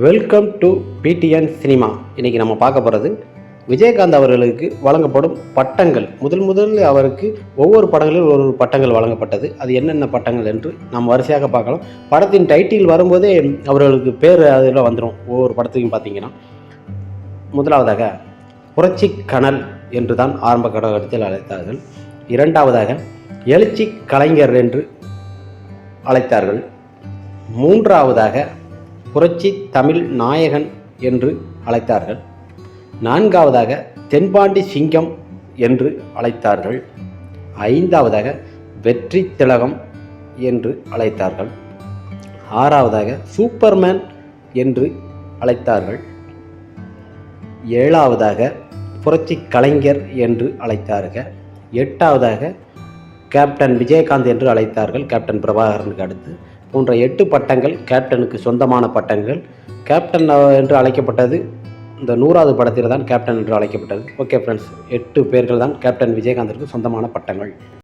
Welcome to PTN cinema இன்றைக்கி நம்ம பார்க்க போகிறது விஜயகாந்த் அவர்களுக்கு வழங்கப்படும் பட்டங்கள். முதல் முதலில் அவருக்கு ஒவ்வொரு படங்களில் ஒரு ஒரு பட்டங்கள் வழங்கப்பட்டது. அது என்னென்ன பட்டங்கள் என்று நாம் வரிசையாக பார்க்கலாம். படத்தின் டைட்டில் வரும்போதே அவர்களுக்கு பேர் அதில் வந்துடும் ஒவ்வொரு படத்துக்கும் பார்த்தீங்கன்னா. முதலாவதாக புரட்சி கனல் என்று தான் ஆரம்ப கடகத்தில் அழைத்தார்கள். இரண்டாவதாக எழுச்சி கலைஞர் என்று அழைத்தார்கள். மூன்றாவதாக புரட்சி தமிழ் நாயகன் என்று அழைத்தார்கள். நான்காவதாக தென்பாண்டி சிங்கம் என்று அழைத்தார்கள். ஐந்தாவதாக வெற்றி திலகம் என்று அழைத்தார்கள். ஆறாவதாக சூப்பர்மேன் என்று அழைத்தார்கள். ஏழாவதாக புரட்சி கலைஞர் என்று அழைத்தார்கள். எட்டாவதாக கேப்டன் விஜயகாந்த் என்று அழைத்தார்கள். கேப்டன் பிரபாகரனுக்கு அடுத்து போன்ற எட்டு பட்டங்கள் கேப்டனுக்கு சொந்தமான பட்டங்கள். கேப்டன் என்று அழைக்கப்பட்டது இந்த நூறாவது படத்தில் தான் கேப்டன் என்று அழைக்கப்பட்டது. ஓகே ஃப்ரெண்ட்ஸ் எட்டு பேர்கள் தான் கேப்டன் விஜயகாந்திற்கு சொந்தமான பட்டங்கள்.